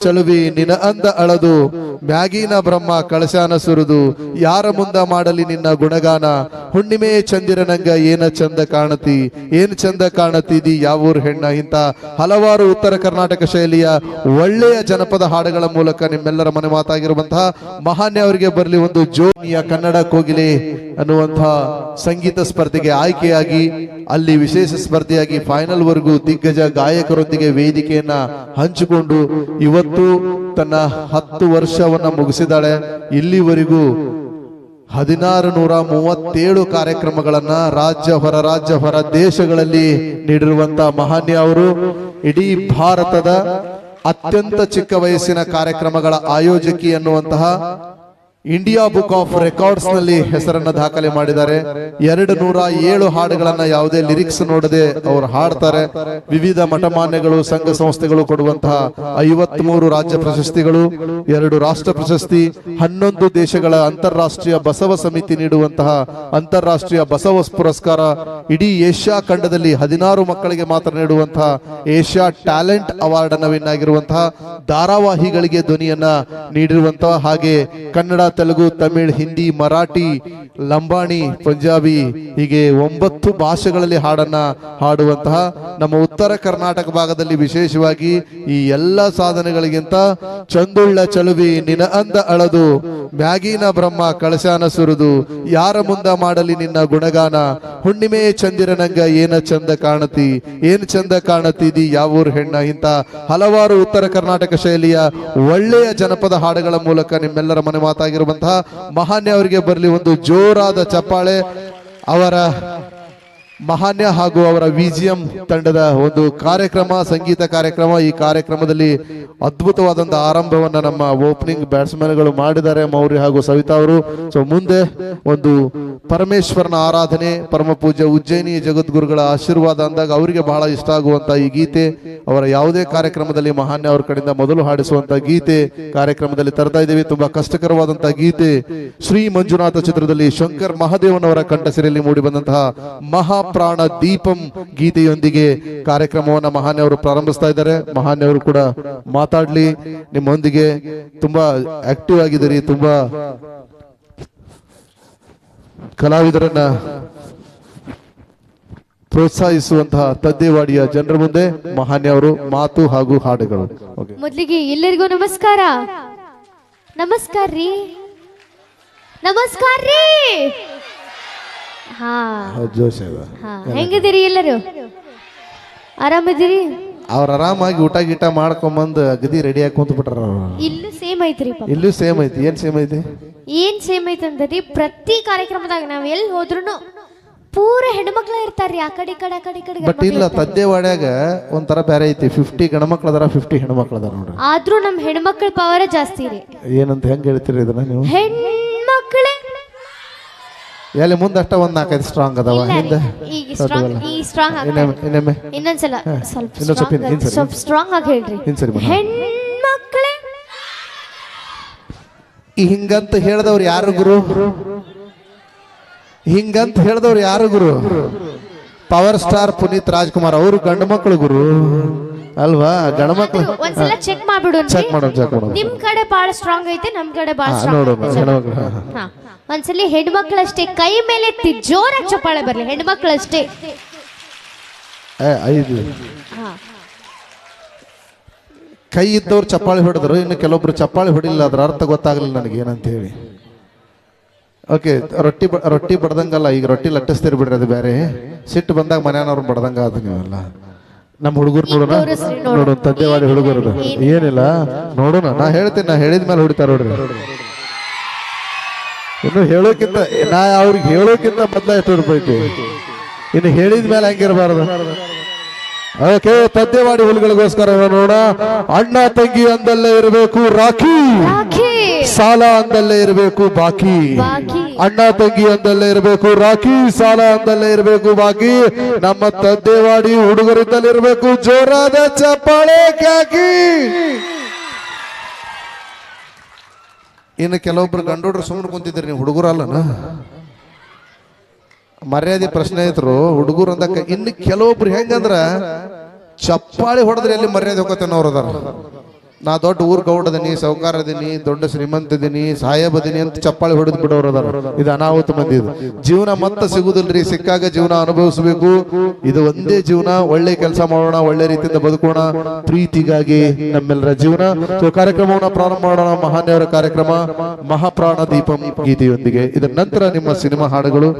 ಚಲುವಿ ನಿನ ಅಂದ ಅಳದು, ಮ್ಯಾಗಿನ ಬ್ರಹ್ಮ ಕಳಶಾನ ಸುರಿದು, ಯಾರ ಮುಂದ ಮಾಡಲಿ ನಿನ್ನ ಗುಣಗಾನ? ಹುಣ್ಣಿಮೆ ಚಂದಿರನಂಗ ಏನ ಚಂದ ಕಾಣತಿ? ಏನ್ ಚಂದ ಕಾಣತಿದಿ ಯಾವೂರ್ ಹೆಣ್ಣ? ಇಂತ ಹಲವಾರು ಉತ್ತರ ಕರ್ನಾಟಕ ಶೈಲಿಯ ಒಳ್ಳೆಯ ಜನಪದ ಹಾಡುಗಳ ಮೂಲಕ ನಿಮ್ಮೆಲ್ಲರ ಮನೆ ಮಾತಾಗಿರುವಂತಹ ಮಹಾನ್ಯ ಅವರಿಗೆ ಬರಲಿ ಒಂದು ಜೋನಿಯ ಕನ್ನಡ ಕೋಗಿಲೆ ಅನ್ನುವಂತಹ ಸಂಗೀತ ಸ್ಪರ್ಧೆಗೆ ಆಯ್ಕೆಯಾಗಿ ಅಲ್ಲಿ ವಿಶೇಷ ಸ್ಪರ್ಧೆಯಾಗಿ ಫೈನಲ್ ವರೆಗೂ ದಿಗ್ಗಜ ಗಾಯಕರೊಂದಿಗೆ ವೇದಿಕೆಯನ್ನ ಹಂಚಿಕೊಂಡು ಇವತ್ತು ತನ್ನ ಹತ್ತು ವರ್ಷವನ್ನ ಮುಗಿಸಿದಾಳೆ ಇಲ್ಲಿವರೆಗೂ ಹದಿನಾರು ನೂರ ಮೂವತ್ತೇಳು ಕಾರ್ಯಕ್ರಮಗಳನ್ನ ರಾಜ್ಯ ಹೊರ ರಾಜ್ಯ ಹೊರ ದೇಶಗಳಲ್ಲಿ ನೀಡಿರುವಂತ ಮಹಾನ್ಯ ಅವರು, ಇಡೀ ಭಾರತದ ಅತ್ಯಂತ ಚಿಕ್ಕ ವಯಸ್ಸಿನ ಕಾರ್ಯಕ್ರಮಗಳ ಆಯೋಜಕಿ ಅನ್ನುವಂತಹ ಇಂಡಿಯಾ ಬುಕ್ ಆಫ್ ರೆಕಾರ್ಡ್ಸ್ನಲ್ಲಿ ಹೆಸರನ್ನ ದಾಖಲೆ ಮಾಡಿದ್ದಾರೆ. ಎರಡು ನೂರ ಏಳು ಹಾಡುಗಳನ್ನ ಯಾವುದೇ ಲಿರಿಕ್ಸ್ ನೋಡದೆ ಅವರು ಹಾಡ್ತಾರೆ. ವಿವಿಧ ಮಠಮಾನ್ಯಗಳು ಸಂಘ ಸಂಸ್ಥೆಗಳು ಕೊಡುವಂತಹ ಐವತ್ ಮೂರು ರಾಜ್ಯ ಪ್ರಶಸ್ತಿಗಳು ಎರಡು ರಾಷ್ಟ್ರ ಪ್ರಶಸ್ತಿ ಹನ್ನೊಂದು ದೇಶಗಳ ಅಂತಾರಾಷ್ಟ್ರೀಯ ಬಸವ ಸಮಿತಿ ನೀಡುವಂತಹ ಅಂತಾರಾಷ್ಟ್ರೀಯ ಬಸವ ಪುರಸ್ಕಾರ ಇಡೀ ಏಷ್ಯಾ ಖಂಡದಲ್ಲಿ ಹದಿನಾರು ಮಕ್ಕಳಿಗೆ ಮಾತ್ರ ನೀಡುವಂತಹ ಏಷ್ಯಾ ಟ್ಯಾಲೆಂಟ್ ಅವಾರ್ಡ್ ಅನ್ನ ವಿನ್ ಆಗಿರುವಂತಹ ಧಾರಾವಾಹಿಗಳಿಗೆ ಧ್ವನಿಯನ್ನ ನೀಡಿರುವಂತಹ ಹಾಗೆ ಕನ್ನಡ तेलगू तमिळ हिंदी मराठी ಲಂಬಾಣಿ, ಪಂಜಾಬಿ, ಹೀಗೆ ಒಂಬತ್ತು ಭಾಷೆಗಳಲ್ಲಿ ಹಾಡನ್ನ ಹಾಡುವಂತಹ ನಮ್ಮ ಉತ್ತರ ಕರ್ನಾಟಕ ಭಾಗದಲ್ಲಿ ವಿಶೇಷವಾಗಿ ಈ ಎಲ್ಲ ಸಾಧನೆಗಳಿಗಿಂತ ಚಂದುಳ್ಳ ಚಲುವಿ ನಿನ ಅಂದ ಅಳದು, ಮ್ಯಾಗಿನ ಬ್ರಹ್ಮ ಕಳಶಾನ ಸುರಿದು, ಯಾರ ಮುಂದ ಮಾಡಲಿ ನಿನ್ನ ಗುಣಗಾನ, ಹುಣ್ಣಿಮೆ ಚಂದಿರನಂಗ ಏನ ಚಂದ ಕಾಣತಿ, ಏನ್ ಚಂದ ಕಾಣತಿದಿ ಯಾವೂರ್ ಹೆಣ್ಣ ಇಂತ ಹಲವಾರು ಉತ್ತರ ಕರ್ನಾಟಕ ಶೈಲಿಯ ಒಳ್ಳೆಯ ಜನಪದ ಹಾಡುಗಳ ಮೂಲಕ ನಿಮ್ಮೆಲ್ಲರ ಮನೆ ಮಾತಾಗಿರುವಂತಹ ಮಹಾನ್ಯ ಅವರಿಗೆ ಬರಲಿ ಒಂದು ಜೋರಾದ ಚಪ್ಪಾಳೆ, ಅವರ ಮಹಾನ್ಯ ಹಾಗೂ ಅವರ ವಿಜಿಎಂ ತಂಡದ ಒಂದು ಕಾರ್ಯಕ್ರಮ, ಸಂಗೀತ ಕಾರ್ಯಕ್ರಮ. ಈ ಕಾರ್ಯಕ್ರಮದಲ್ಲಿ ಅದ್ಭುತವಾದಂಥ ಆರಂಭವನ್ನ ನಮ್ಮ ಓಪನಿಂಗ್ ಬ್ಯಾಟ್ಸ್ಮನ್ಗಳು ಮಾಡಿದ್ದಾರೆ, ಮೌರ್ಯ ಹಾಗೂ ಸವಿತಾ ಅವರು. ಸೊ ಮುಂದೆ ಒಂದು ಪರಮೇಶ್ವರನ ಆರಾಧನೆ ಪರಮ ಪೂಜೆ ಉಜ್ಜಯಿನಿ ಜಗದ್ಗುರುಗಳ ಆಶೀರ್ವಾದ ಅಂದಾಗ ಅವರಿಗೆ ಬಹಳ ಇಷ್ಟ ಆಗುವಂತ ಈ ಗೀತೆ. ಅವರ ಯಾವುದೇ ಕಾರ್ಯಕ್ರಮದಲ್ಲಿ ಮಹಾನ್ಯ ಅವರ ಕಡೆಯಿಂದ ಮೊದಲು ಹಾಡಿಸುವಂತ ಗೀತೆ ಕಾರ್ಯಕ್ರಮದಲ್ಲಿ ತರ್ತಾ ಇದ್ದೀವಿ. ತುಂಬಾ ಕಷ್ಟಕರವಾದಂತಹ ಗೀತೆ. ಶ್ರೀ ಮಂಜುನಾಥ ಚಿತ್ರದಲ್ಲಿ ಶಂಕರ್ ಮಹಾದೇವನವರ ಕಂಠಸಿರಿಯಲ್ಲಿ ಮೂಡಿ ಬಂದಂತಹ ಮಹಾಪ್ರಾಣ ದೀಪಂ ಗೀತೆಯೊಂದಿಗೆ ಕಾರ್ಯಕ್ರಮವನ್ನ ಮಹಾನ್ಯ ಅವರು ಪ್ರಾರಂಭಿಸ್ತಾ ಇದ್ದಾರೆ. ಮಹಾನ್ಯ ಅವರು ಕೂಡ ಮಾತಾಡ್ಲಿ. ನಿಮ್ಮೊಂದಿಗೆ ತುಂಬಾ ಆಕ್ಟಿವ್ ಆಗಿದ್ದೀರಿ. ತುಂಬಾ ಕಲಾವಿದರನ್ನ ಪ್ರೋತ್ಸಾಹಿಸುವಂತಹ ತದ್ದೇವಾಡಿಯ ಜನರ ಮುಂದೆ ಮಹಾನ್ಯವರು ಮಾತು ಹಾಗೂ ಹಾಡುಗಳು. ಮೊದಲಿಗೆ ಎಲ್ಲರಿಗೂ ನಮಸ್ಕಾರ. ನಮಸ್ಕಾರ ರೀ. ನಮಸ್ಕಾರ ರೀ. ಹಾ. ಹೆಂಗಿದ್ದೀರಿ ಎಲ್ಲರೂ? ಆರಾಮಿದ್ದೀರಿ? ಅವ್ರ ಆರಾಮಾಗಿ ಊಟ ಗೀಟ ಮಾಡ್ಕೊಂಬಂದು ಅಗದಿ ರೆಡಿ ಆಗಿ ಕುಂತ ಬಿಟ್ರ ಇಲ್ಲೂ ಸೇಮ್ ಐತ್ರಿ ಇಲ್ಲೂ ಸೇಮ್ ಐತಿ ಏನ್ ಸೇಮ್ ಐತಿ? ಏನ್ ಸೇಮ್ ರೀ ಪ್ರತಿ ಕಾರ್ಯಕ್ರಮದಾಗ ನಾವ್ ಎಲ್ಲಿ ಹೋದ್ರು ಪೂರ ಹೆಣ್ಮಕ್ಳ ಇರ್ತಾರ್ರಿ ಆ ಕಡೆ ಈ ಕಡೆ ಆ ಕಡೆ ಈ ಕಡೆ ಬಟ್ ಇಲ್ಲ ತದ್ದೇವಾಡ್ಯಾಗ ಒಂಥರ ಬೇರೆ ಐತಿ. ಫಿಫ್ಟಿ ಗಣಮಕ್ಳು ಅದಾರ ಫಿಫ್ಟಿ ಹೆಣ್ಮಕ್ಳು ಅದಾರ ನೋಡ್ರಿ. ಆದ್ರೂ ನಮ್ ಹೆಣ್ಮಕ್ಳ ಪವರ್ ಜಾಸ್ತಿ ರೀ. ಏನಂತ ಹೆಂಗ್ ಹೇಳ್ತೀರಿ ಇದನ್ನ ನೀವು? ಹೆಣ್ಮಕ್ಳೇ. ಎಲ್ಲಿ ಮುಂದಷ್ಟ ಒಂದ್ ನಾಲ್ಕೈದು ಸ್ಟ್ರಾಂಗ್ ಅದಾವ. ಇಲ್ಲ ಹಿಂದೆ ರೀ. ಈಗ ಸ್ಟ್ರಾಂಗ್ ಈ ಸ್ಟ್ರಾಂಗ್ ಇನ್ನೊಮ್ಮೆ ಇನ್ನೊಮ್ಮೆ. ಇನ್ನೊಂದ್ಸಲ ಸ್ವಲ್ಪ ಇನ್ನೊಂದ್ ಸ್ವಲ್ಪ ಸ್ಟ್ರಾಂಗ್ ಹಿಂದ್ ಸರಿ. ಸ್ವಲ್ಪ ಸ್ಟ್ರಾಂಗ್ ಆಗಿ ಹೇಳ್ರಿ. ಹಿಂದ್ ಸರಿ ಬಾ. ಹೆಣ್ಮಕ್ಳೇ. ಈ ಹಿಂಗಂತ ಹೇಳ್ದವ್ರು ಯಾರು ಗುರು? ಹಿಂಗಂತ ಹೇಳ್ದವ್ರು ಯಾರು ಗುರು? ಪವರ್ ಸ್ಟಾರ್ ಪುನೀತ್ ರಾಜ್ಕುಮಾರ್ ಅವರು ಗಂಡು ಮಕ್ಕಳು ಗುರು. ಅಲ್ವಾ? ಗಂಡು ಮಕ್ಕಳು ಒಂದ್ಸಲ ಚೆಕ್ ಮಾಡ್ಬಿಡು ಚೆಕ್ ಮಾಡೋಣ ಚೆಕ್ ಮಾಡೋಣ. ನಿಮ್ ಕಡೆ ಬಹಳ ಸ್ಟ್ರಾಂಗ್ ಐತೆ ನಮ್ ಕಡೆ ಬಹಳ ನೋಡೋಣ ಹೆಣ್ಮಕ್ಳು ಹಾ. ಒಂದ್ಸಲಿ ಹೆಣ್ಮಕ್ಳಷ್ಟೇ ಕೈ ಮೇಲೆ ಎತ್ತಿ ಜೋರಾಗಿ ಚಪ್ಪಾಳೆ ಬರ್ಲಿ ಹೆಣ್ಮಕ್ಳಷ್ಟೇ ಏ, ಐದು. ಹಾ. ಕೈ ಇದ್ದವ್ರು ಚಪ್ಪಾಳಿ ಹೊಡೆದ್ರು ಇನ್ನು ಕೆಲವೊಬ್ರು ಚಪ್ಪಾಳಿ ಹೊಡಿಲಿಲ್ಲ ಅದ್ರ ಅರ್ಥ ಗೊತ್ತಾಗ್ಲಿಲ್ಲ ನನಗೆ ಏನಂತ ಹೇಳಿ ಓಕೆ ರೊಟ್ಟಿ ರೊಟ್ಟಿ ಬಡ್ದಂಗಲ್ಲ ಈಗ ರೊಟ್ಟಿ ಲಟ್ಟಿಸ್ತೀರಿ ಬಿಡ್ರಿ ಅದು ಬೇರೆ. ಸಿಟ್ಟು ಬಂದಾಗ ಮನೆಯವ್ರು ಬಡ್ದಂಗ ಆದ ನೀವೆಲ್ಲ. ನಮ್ಮ ಹುಡುಗರು ನೋಡೋಣ. ನೋಡೋಣ. ನೋಡೋಣ ತದ್ದೇವಾಡಿ ಹುಡುಗರು. ಏನಿಲ್ಲ ನೋಡೋಣ. ನಾ ಹೇಳ್ತೀನಿ ನಾ ಹೇಳಿದ ಮೇಲೆ ಹೊಡಿತಾರ ನೋಡ್ರಿ. ಇನ್ನು ಹೇಳೋಕ್ಕಿಂತ ನಾ ಅವ್ರಿಗೆ ಹೇಳೋಕ್ಕಿಂತ ಬದ್ಲ ಎಷ್ಟು ರೂಪಾಯಿ ಇನ್ನು ಹೇಳಿದ ಮೇಲೆ ಹಂಗಿರಬಾರ್ದು? ಓಕೆ ಪದ್ಯವಾಡಿ ಹುಲಿಗಳಿಗೋಸ್ಕರ ನೋಡ ಅಣ್ಣ ತಂಗಿ ಅಂದಲ್ಲೇ ಇರಬೇಕು ರಾಖಿ. ರಾಖಿ. ಸಾಲ ಅಂದಲ್ಲೇ ಇರಬೇಕು ಬಾಕಿ. ಬಾಕಿ. ಅಣ್ಣ ತಂಗಿ ಅಂದಲ್ಲೇ ಇರಬೇಕು, ರಾಖಿ ಸಾಲ ಅಂದಲ್ಲೇ ಇರಬೇಕು, ಬಾಕಿ ನಮ್ಮ ತದ್ದೇವಾಡಿ ಹುಡುಗರಿಂದಲೇ ಇರಬೇಕು. ಜೋರಾದ ಚಪ್ಪಾಳೆ ಕ್ಯಾಕಿ ಇನ್ನು ಕೆಲವೊಬ್ರು ಗಂಡೋಡ್ರು ಸುಮ್ಮನೆ ಕುಂತಿದ್ರಿ ನೀವು ಹುಡುಗರಲ್ಲನ ಮರ್ಯಾದೆ ಪ್ರಶ್ನೆ ಐತ್ರು ಹುಡುಗರು ಅಂದಕ್ಕ ಇನ್ನು ಕೆಲವೊಬ್ರು ಹೆಂಗಂದ್ರ, ಚಪ್ಪಾಳಿ ಹೊಡೆದ್ರೆ ಎಲ್ಲಿ ಮರ್ಯಾದೆ ಹೋಗತ್ತೆ ಅದಾರ. ನಾ ದೊಡ್ಡ ಊರ್ ಗೌಡದೀನಿ, ಸೌಕಾರದೀನಿ, ದೊಡ್ಡ ಶ್ರೀಮಂತ ಇದೀನಿ ಸಾಹೇಬ್ ಅದೀನಿ ಅಂತ ಚಪ್ಪಾಳಿ ಹೊಡೆದು ಬಿಡೋರು ಅದಾರ ಇದು ಅನಾಹುತ ಮಂದಿ ಜೀವನ ಮತ್ತೆ ಸಿಗುದಿಲ್ರಿ, ಸಿಕ್ಕಾಗ ಜೀವನ ಅನುಭವಿಸಬೇಕು. ಇದು ಒಂದೇ ಜೀವನ, ಒಳ್ಳೆ ಕೆಲಸ ಮಾಡೋಣ, ಒಳ್ಳೆ ರೀತಿಯಿಂದ ಬದುಕೋಣ. ಪ್ರೀತಿಗಾಗಿ ನಮ್ಮೆಲ್ಲರ ಜೀವನ. ಸೊ, ಕಾರ್ಯಕ್ರಮವನ್ನು ಪ್ರಾರಂಭ ಮಾಡೋಣ, ಮಹಾನ್ಯವರ ಕಾರ್ಯಕ್ರಮ. ಮಹಾಪ್ರಾಣ ದೀಪಂ ಗೀತೆಯೊಂದಿಗೆ. ಇದರ ನಂತರ ನಿಮ್ಮ ಸಿನಿಮಾ ಹಾಡುಗಳು.